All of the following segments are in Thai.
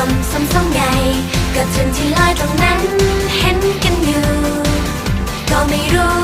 ลมสมสองใหญ่ก็ถึงที่ลอยตรงนั้น เห็นกันอยู่ ก็ไม่รู้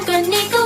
con Nico.